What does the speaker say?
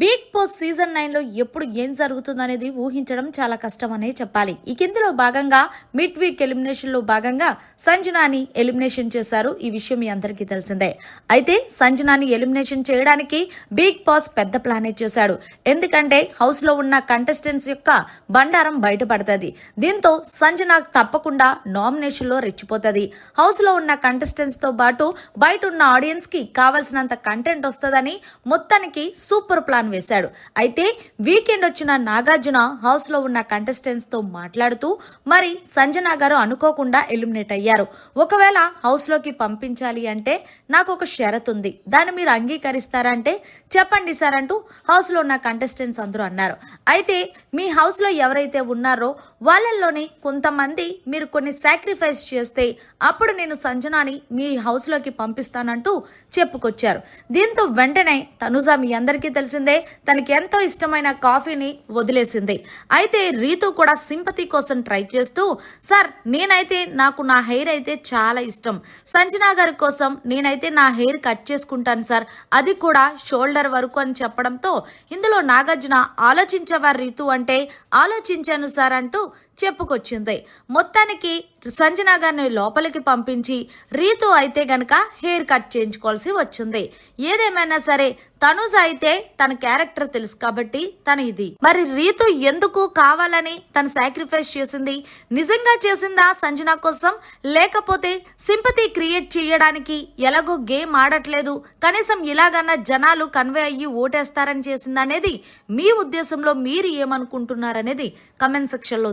Big boss season నైన్లో ఎప్పుడు ఏం జరుగుతుందనేది ఊహించడం చాలా కష్టమనే చెప్పాలి. ఈ కిందలో భాగంగా మిడ్ వీక్ ఎలిమినేషన్లో భాగంగా సంజనాని ఎలిమినేషన్ చేశారు. ఈ విషయం మీ అందరికీ తెలిసిందే. అయితే సంజనాని ఎలిమినేషన్ చేయడానికి బిగ్ బాస్ పెద్ద ప్లానే చేశాడు. ఎందుకంటే హౌస్లో ఉన్న కంటెస్టెంట్స్ యొక్క బండారం బయటపడుతుంది. దీంతో సంజన తప్పకుండా నామినేషన్లో రెచ్చిపోతుంది. హౌస్లో ఉన్న కంటెస్టెంట్స్తో పాటు బయట ఉన్న ఆడియన్స్కి కావలసినంత కంటెంట్ వస్తుందని మొత్తానికి సూపర్ ప్లాన్ వేశాడు. అయితే వీకెండ్ వచ్చిన నాగార్జున హౌస్లో ఉన్న కంటెస్టెంట్స్తో మాట్లాడుతూ మరి సంజన గారు అనుకోకుండా ఎలిమినేట్ అయ్యారు. ఒకవేళ హౌస్లోకి పంపించాలి అంటే నాకు ఒక షరత్ ఉంది. దాన్ని మీరు అంగీకరిస్తారంటే చెప్పండి సార్ అంటూ హౌస్లో ఉన్న కంటెస్టెంట్స్ అందరూ అన్నారు. అయితే మీ హౌస్లో ఎవరైతే ఉన్నారో వాళ్ళల్లోనే కొంతమంది మీరు కొన్ని సాక్రిఫైస్ చేస్తే అప్పుడు నేను సంజనాని మీ హౌస్లోకి పంపిస్తానంటూ చెప్పుకొచ్చారు. దీంతో వెంటనే తనుజ మీ అందరికీ తెలిసింది. తనకి ఎంతో ఇష్టమైన కాఫీని వదిలేసింది. అయితే రీతు కూడా సింపతి కోసం ట్రై చేస్తూ సార్ నేనైతే నాకు నా హెయిర్ అయితే చాలా ఇష్టం. సంజనా గారి కోసం నేనైతే నా హెయిర్ కట్ చేసుకుంటాను సార్. అది కూడా షోల్డర్ వరకు అని చెప్పడంతో ఇందులో నాగార్జున ఆలోచించేవారు రీతు అంటే ఆలోచించాను సార్ అంటూ చెప్పుకొచ్చింది. మొత్తానికి సంజన గారిని లోపలికి పంపించి రీతు అయితే గనక హెయిర్ కట్ చేయించుకోవాల్సి వచ్చింది. ఏదేమైనా సరే తనుజ అయితే తన క్యారెక్టర్ తెలుసు కాబట్టి తన ఇది. మరి రీతు ఎందుకు కావాలని తను సాక్రిఫైస్ చేసింది? నిజంగా చేసిందా సంజన కోసం? లేకపోతే సింపతి క్రియేట్ చేయడానికి ఎలాగో గేమ్ ఆడట్లేదు. కనీసం ఇలాగన్నా జనాలు కన్వే అయ్యి ఓటేస్తారని చేసిందనేది మీ ఉద్దేశంలో మీరు ఏమనుకుంటున్నారనేది కమెంట్ సెక్షన్లో